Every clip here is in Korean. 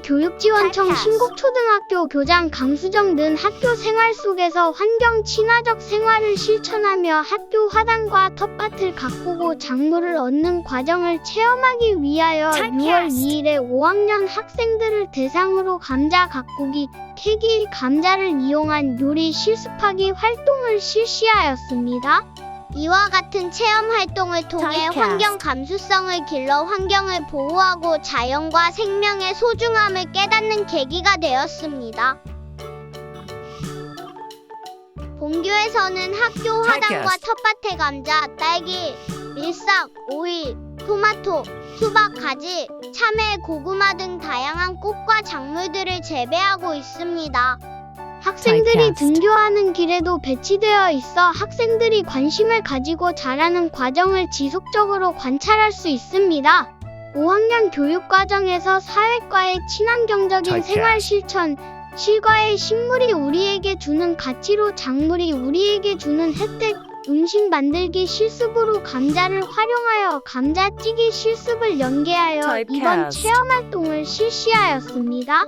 교육지원청 podcast. 신곡초등학교 교장 강수정 는 학교 생활 속에서 환경 친화적 생활을 실천하며 학교 화단과 텃밭을 가꾸고 작물을 얻는 과정을 체험하기 위하여 6월 Typecast. 2일에 5학년 학생들을 대상으로 감자 가꾸기, 캐기, 감자를 이용한 요리 실습하기 활동을 실시하였습니다. 이와 같은 체험 활동을 통해. 환경 감수성을 길러 환경을 보호하고 자연과 생명의 소중함을 깨닫는 계기가 되었습니다. 본교에서는 학교 화단과. 텃밭에 감자, 딸기, 밀싹, 오이, 토마토, 수박, 가지, 참외, 고구마 등 다양한 꽃과 작물들을 재배하고 있습니다. 학생들이. 등교하는 길에도 배치되어 있어 학생들이 관심을 가지고 자라는 과정을 지속적으로 관찰할 수 있습니다. 5학년 교육 과정에서 사회과의 친환경적인. 생활 실천, 실과의 식물이 우리에게 주는 가치로 작물이 우리에게 주는 혜택, 음식 만들기 실습으로 감자를 활용하여 감자찌기 실습을 연계하여 이번. 체험 활동을 실시하였습니다.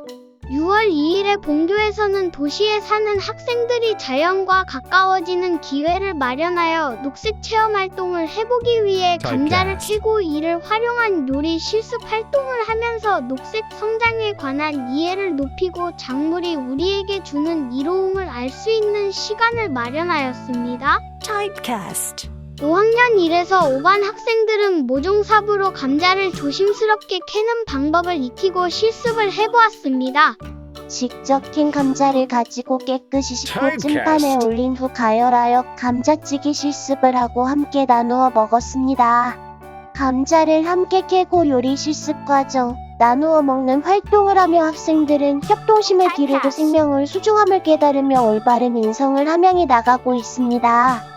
6월 2일에 본교에서는 도시에 사는 학생들이 자연과 가까워지는 기회를 마련하여 녹색 체험 활동을 해보기 위해 감자를. 캐고 이를 활용한 요리 실습 활동을 하면서 녹색 성장에 관한 이해를 높이고 작물이 우리에게 주는 이로움을 알 수 있는 시간을 마련하였습니다. Typecast. 5학년 1에서 5반 학생들은 모종삽으로 감자를 조심스럽게 캐는 방법을 익히고 실습을 해보았습니다. 직접 캔 감자를 가지고 깨끗이 씻고. 찜판에 올린 후 가열하여 감자찌기 실습을 하고 함께 나누어 먹었습니다. 감자를 함께 캐고 요리 실습 과정, 나누어 먹는 활동을 하며 학생들은 협동심을 기르고. 생명을 소중함을 깨달으며 올바른 인성을 함양해 나가고 있습니다.